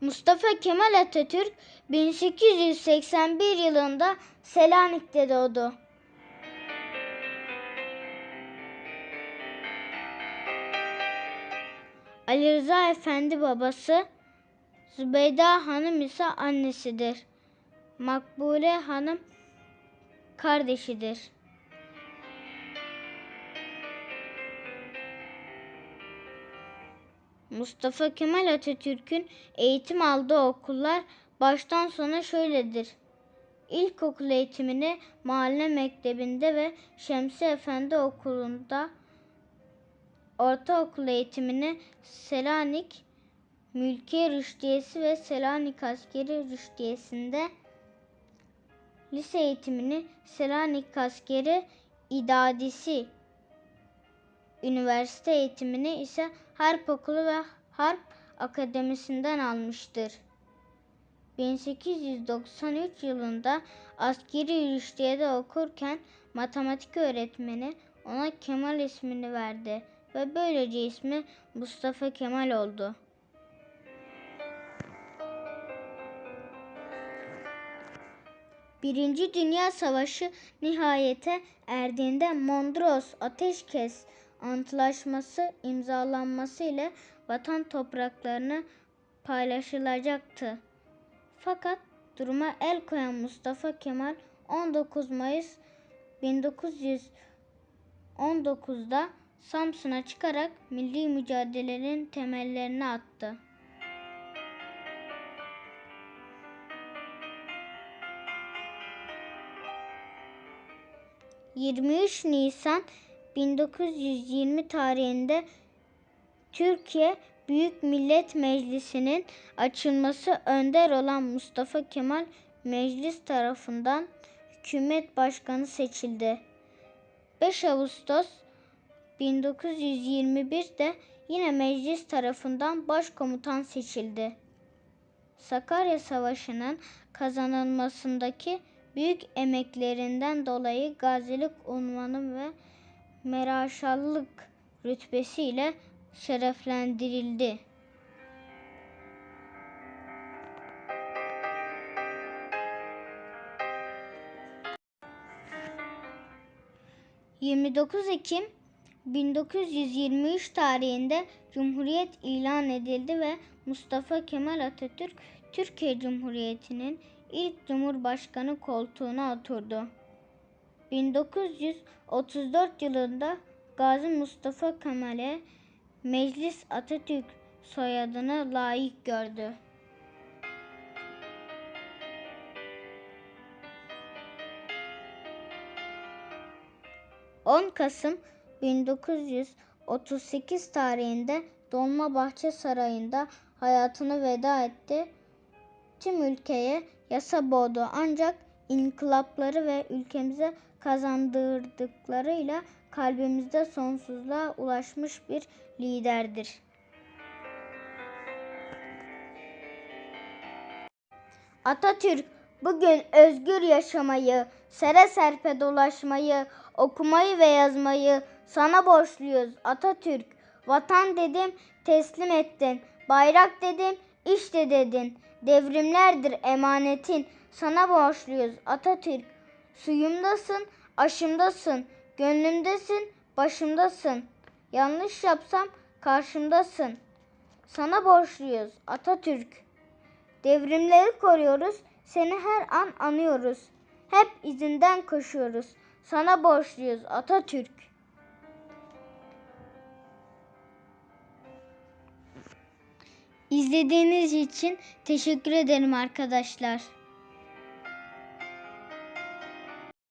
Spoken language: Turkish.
Mustafa Kemal Atatürk 1881 yılında Selanik'te doğdu. Ali Rıza Efendi babası, Zübeyda Hanım ise annesidir. Makbule Hanım kardeşidir. Mustafa Kemal Atatürk'ün eğitim aldığı okullar baştan sona şöyledir. İlkokul eğitimini mahalle mektebinde ve Şemsi Efendi okulunda, ortaokul eğitimini Selanik Mülkiye Rüştiyesi ve Selanik Askeri Rüştiyesi'nde, lise eğitimini Selanik Askeri İdadisi Üniversite eğitimini ise Harp Okulu ve Harp Akademisi'nden almıştır. 1893 yılında askeri rüştiyede okurken matematik öğretmeni ona Kemal ismini verdi ve böylece ismi Mustafa Kemal oldu. Birinci Dünya Savaşı nihayete erdiğinde Mondros Ateşkes Antlaşması imzalanması ile vatan topraklarını paylaşılacaktı. Fakat duruma el koyan Mustafa Kemal 19 Mayıs 1919'da Samsun'a çıkarak milli mücadelenin temellerini attı. 23 Nisan 1920 tarihinde Türkiye Büyük Millet Meclisi'nin açılması önder olan Mustafa Kemal meclis tarafından hükümet başkanı seçildi. 5 Ağustos 1921'de yine meclis tarafından başkomutan seçildi. Sakarya Savaşı'nın kazanılmasındaki büyük emeklerinden dolayı gazilik unvanı ve meraşallık rütbesiyle şereflendirildi. ...29 Ekim 1923 tarihinde Cumhuriyet ilan edildi ve Mustafa Kemal Atatürk Türkiye Cumhuriyeti'nin ilk Cumhurbaşkanı koltuğuna oturdu. 1934 yılında Gazi Mustafa Kemal'e Meclis Atatürk soyadını layık gördü. ...10 Kasım 1938 tarihinde Dolmabahçe Sarayı'nda hayatını veda etti. Tüm ülkeye yasa boğdu ancak inkılapları ve ülkemize kazandırdıklarıyla kalbimizde sonsuzluğa ulaşmış bir liderdir. Atatürk bugün özgür yaşamayı, sere serpe dolaşmayı, okumayı ve yazmayı sana borçluyuz Atatürk. Vatan dedim, teslim ettin. Bayrak dedim, işte dedin. Devrimlerdir emanetin. Sana borçluyuz Atatürk. Suyumdasın, aşımdasın. Gönlümdesin, başımdasın. Yanlış yapsam karşımdasın. Sana borçluyuz Atatürk. Devrimleri koruyoruz, seni her an anıyoruz. Hep izinden koşuyoruz. Sana borçluyuz Atatürk. İzlediğiniz için teşekkür ederim arkadaşlar.